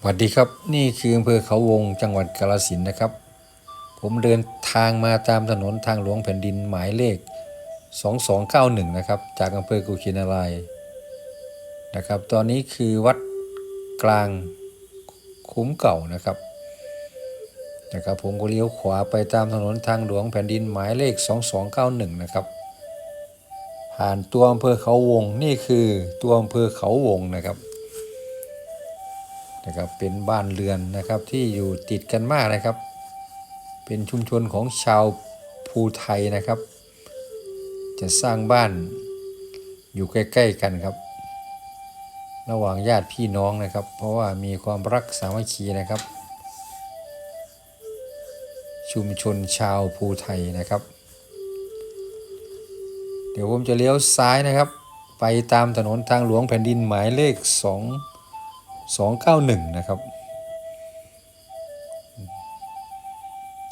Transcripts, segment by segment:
สวัสดีครับนี่คืออำเภอเขาวงจังหวัดกาฬสินนะครับ ผมเดินทางมาตามถนนทางหลวงแผ่นดินหมายเลข 2291 นะครับ จากอำเภอกุชินารายนะครับ ตอนนี้คือวัดกลางคุ้มเก่านะครับนะครับผมก็เลี้ยวขวาไปตามถนนทางหลวงแผ่นดินหมายเลข 2291 นะครับ ผ่านตัวอำเภอเขาวงนี่คือตัวอำเภอเขาวงนะครับ นะครับเป็นบ้านเรือนนะครับที่อยู่ติดกันมากนะครับ เป็นชุมชนของชาวภูไทยนะครับ จะสร้างบ้านอยู่ใกล้ ๆ กันครับ ระหว่างญาติพี่น้องนะครับ เพราะว่ามีความรักสามัคคีนะครับ ชุมชนชาวภูไทยนะครับ เดี๋ยวผมจะเลี้ยวซ้ายนะครับ ไปตามถนนทางหลวงแผ่นดินหมายเลข 2 291 นะครับ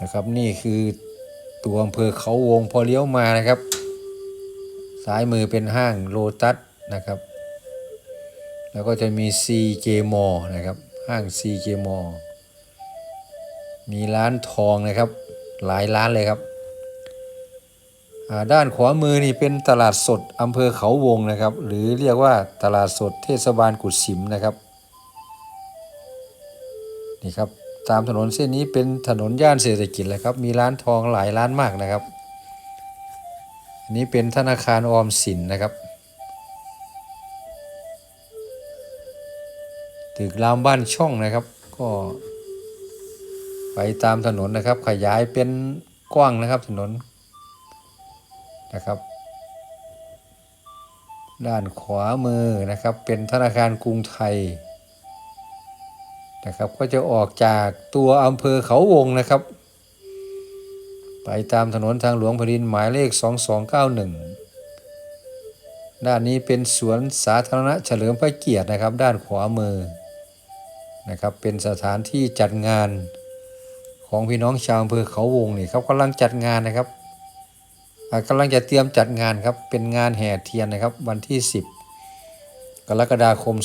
นะครับนี่คือตัวอำเภอเขาวงพอเลี้ยวมานะครับ ซ้ายมือเป็นห้างโลตัสนะครับ แล้วก็จะมี CJ m a l l นะครับ ห้าง CJ m a l l มีร้านทองนะครับ หลายร้านเลยครับ ด้านขวามือนี่เป็นตลาดสดอำเภอเขาวงนะครับ หรือเรียกว่าตลาดสดเทศบาลกุดสิมนะครับ นี่ครับตามถนนเส้นนี้เป็นถนนย่านเศรษฐกิจเลยครับมีร้านทองหลายร้านมากนะครับอันนี้เป็นธนาคารออมสินนะครับตึกรามบ้านช่องนะครับ ก็ไปตามถนนนะครับ ขยายเป็นกว้างนะครับถนนนะครับ ด้านขวามือนะครับเป็นธนาคารกรุงไทย นะครับ ก็จะออกจากตัวอำเภอเขาวงนะครับ ไปตามถนนทางหลวงแผ่นดินหมายเลข 2291 ด้านนี้เป็นสวนสาธารณะเฉลิมพระเกียรตินะครับ ด้านขวามือนะครับ เป็นสถานที่จัดงานของพี่น้องชาวอำเภอเขาวงนี่ครับกำลังจัดงานนะครับกำลังจะเตรียมจัดงานครับเป็นงานแห่เทียนนะครับ วันที่ 10 กรกฎาคม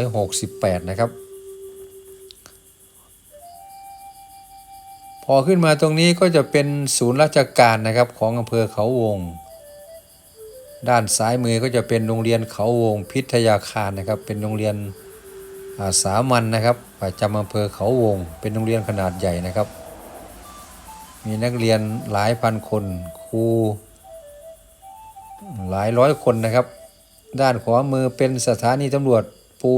2568 นะครับ อขึ้นมาตรงนี้ก็จะเป็นศูนย์ราชการนะครับของอำเภอเขาวง ด้านซ้ายมือก็จะเป็นโรงเรียนเขาวงพิทยาคารนะครับ เป็นโรงเรียนาสามัญนนะครับประจำอำเภอเขาวง เป็นโรงเรียนขนาดใหญ่นะครับ มีนักเรียนหลายพันคนครูหลายร้อยคนนะครับ ด้านขวามือเป็นสถานีตำรวจ